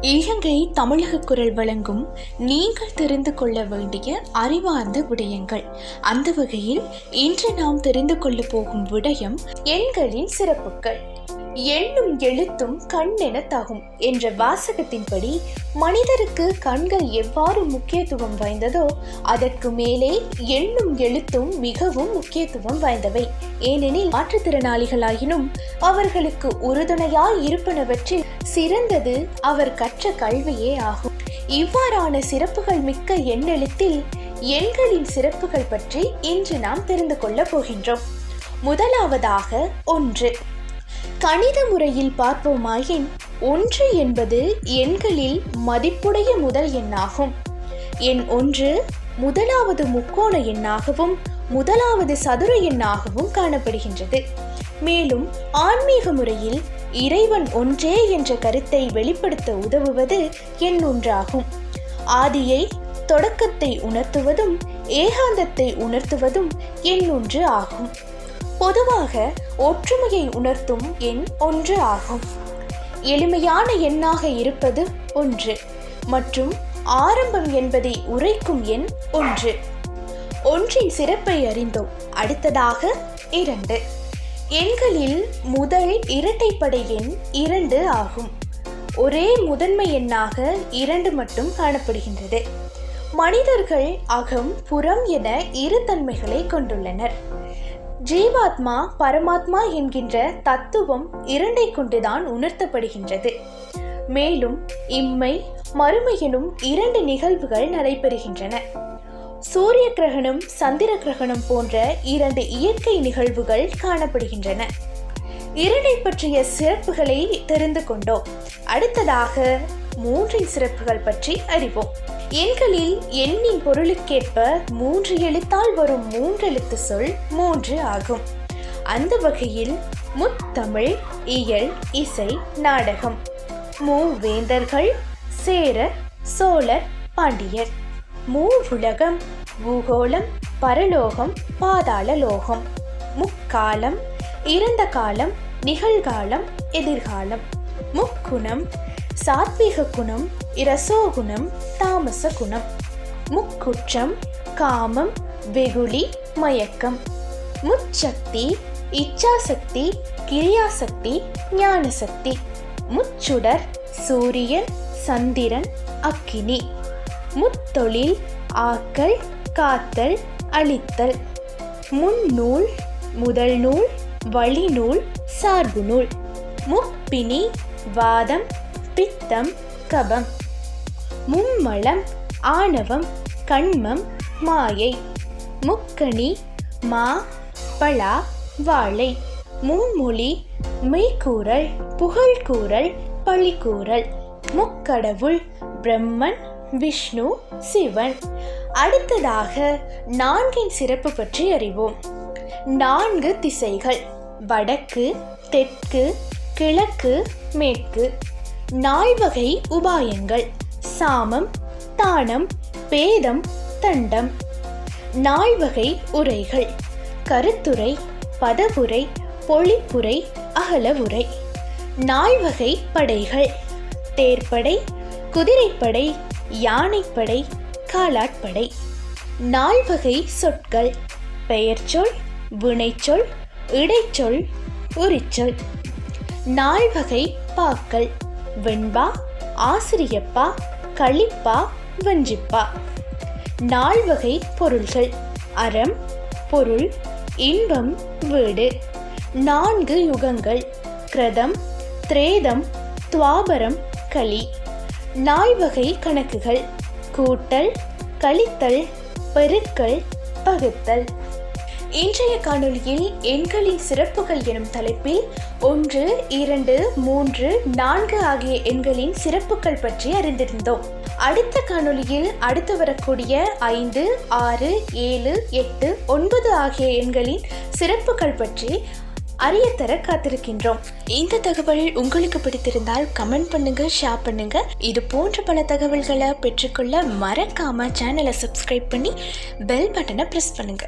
இலங்கை தமிழக குரல் வழங்கும் நீங்கள் தெரிந்து கொள்ள வேண்டிய அறிவார்ந்த விடயங்கள். அந்த வகையில் இன்று நாம் தெரிந்து கொள்ள போகும் விடயம் எண்களின் சிறப்புகள். எண்ணும் எழுத்தும் கண் என தகும் என்ற வாசகத்தின்படி மனிதருக்கு கண்கள் எவ்வாறு முக்கியத்துவம் வாய்ந்ததோ அதற்கு மேலே எண்ணும் எழுத்தும் மிகவும் முக்கியத்துவம் வாய்ந்தவை. ஏனெனில் மாற்றுத்திறனாளிகளாயினும் அவர்களுக்கு உறுதுணையாய் இருப்பனவற்றில் சிறந்தது அவர் கற்ற கல்வியே ஆகும். இவ்வாறான சிறப்புகள் மிக்க எண்ணெழுத்தில் எண்களின் சிறப்புகள் பற்றி இன்று நாம் தெரிந்து கொள்ளப் போகின்றோம். முதலாவதாக ஒன்று. கணித முறையில் பார்ப்போமாயின் ஒன்று என்பது எண்களில் மதிப்புடைய முதல் எண்ணாகும். எண் ஒன்று முதலாவது முக்கோண எண்ணாகவும் முதலாவது சதுர எண்ணாகவும் காணப்படுகின்றது. மேலும் ஆன்மீக முறையில் இறைவன் ஒன்றே என்ற கருத்தை வெளிப்படுத்த உதவுவது எண் ஒன்றாகும். ஆதியை தொடக்கத்தை உணர்த்துவதும் ஏகாந்தத்தை உணர்த்துவதும் எண் ஒன்று ஆகும். பொதுவாக ஒற்றுமையை உணர்த்தும் எண் ஒன்று ஆகும் எளிமையான எண்ணாக இருப்பது ஒன்று மற்றும் ஆரம்பம் என்பதை உரைக்கும் எண் ஒன்று. ஒன்றின் சிறப்பை அறிந்தோம். அடுத்ததாக இரண்டு. எண்களில் முதல் இரட்டைப்படை எண் இரண்டு ஆகும். ஒரே முதன்மை எண்ணாக இரண்டு மட்டும் காணப்படுகின்றது. மனிதர்கள் அகம் புறம் என இரு தன்மைகளை கொண்டுள்ளனர். ஜீவாத்மா பரமாத்மா என்கின்ற தத்துவம் இரண்டை கொண்டுதான் உணர்த்தப்படுகின்றது. மேலும் இம்மை மறுமையிலும் இரண்டு நிகழ்வுகள் நடைபெறுகின்றன. சூரிய கிரகணம் சந்திர கிரகணம் போன்ற இரண்டு இயற்கை நிகழ்வுகள் காணப்படுகின்றன. இரண்டை பற்றிய சிறப்புகளை தெரிந்து கொண்டோம். அடுத்ததாக மூன்றின் சிறப்புகள் பற்றி அறிவோம். எண்களில் எண்ணின் பொருளுக்கேற்ப மூன்று எழுத்தால் வரும் மூன்றெழுத்து சொல் மூன்று ஆகும். அந்த வகையில் முத்தமிழ் இயல் இசை நாடகம். மூவேந்தர்கள் சேரர் சோழர் பாண்டியர். மூவுலகம் பூகோளம் பரலோகம் பாதாள லோகம். முக்காலம் இறந்த காலம் நிகழ்காலம் எதிர்காலம். முக்குணம் சாத்வீக குணம் இரசோகுணம் தாமச குணம். முக்குற்றம் காமம் வெகுளி மயக்கம். முச்சக்தி இச்சாசக்தி கிரியாசக்தி ஞானசக்தி. முச்சுடர் சூரியன் சந்திரன் அக்கினி. முத்தொழில் ஆக்கல் காத்தல் அழித்தல். முன்னூல் முதல் நூல் வழிநூல் சார்பு நூல் முப்பினி வாதம் பித்தம் கபம் மும்மலம் ஆணவம் கண்மம் மாயை முக்கணி மா பலா வாழை மும்மொழி மெய்கூறல் புகழ்கூறல் பழிகூறல் முக்கடவுள் பிரம்மன் விஷ்ணு சிவன். அடுத்ததாக நான்கின் சிறப்பு பற்றி அறிவோம். நான்கு திசைகள் வடக்கு தெற்கு கிழக்கு மேற்கு. நால்வகை உபாயங்கள். சாமம் தானம் பேதம் தண்டம். நால்வகை உரைகள். கருத்துரை பதவுரை பொழிப்புரை அகலவுரை. நால்வகை படைகள். தேர்ப்படை குதிரைப்படை யானைப்படை காலாட்படை. நால்வகை சொற்கள். பெயர்ச்சொல் வினைச்சொல் இடைச்சொல் உரிச்சொல். நால்வகை பாக்கள். வெண்பா ஆசிரியப்பா களிப்பா வஞ்சிப்பா. நால்வகை பொருள்கள். அறம் பொருள் இன்பம் வீடு. நான்கு யுகங்கள். கிரதம் திரேதம் துவாபரம் களி. நால்வகை கணக்குகள். கூட்டல் கழித்தல் பெருக்கல் பகுத்தல். இன்றைய காணொளியில் எண்களின் சிறப்புகள் எனும் தலைப்பில் ஒன்று இரண்டு மூன்று நான்கு ஆகிய எண்களின் சிறப்புகள் பற்றி அறிந்திருந்தோம். அடுத்த காணொலியில் அடுத்து வரக்கூடிய ஐந்து ஆறு ஏழு எட்டு ஒன்பது ஆகிய எண்களின் சிறப்புகள் பற்றி அறியத்தர காத்திருக்கின்றோம். இந்த தகவல் உங்களுக்கு பிடித்திருந்தால் கமெண்ட் பண்ணுங்க ஷேர் பண்ணுங்க. இது போன்ற பல தகவல்களை பெற்றுக்கொள்ள மறக்காம சேனலை சப்ஸ்கிரைப் பண்ணி பெல் பட்டனை ப்ரெஸ் பண்ணுங்க.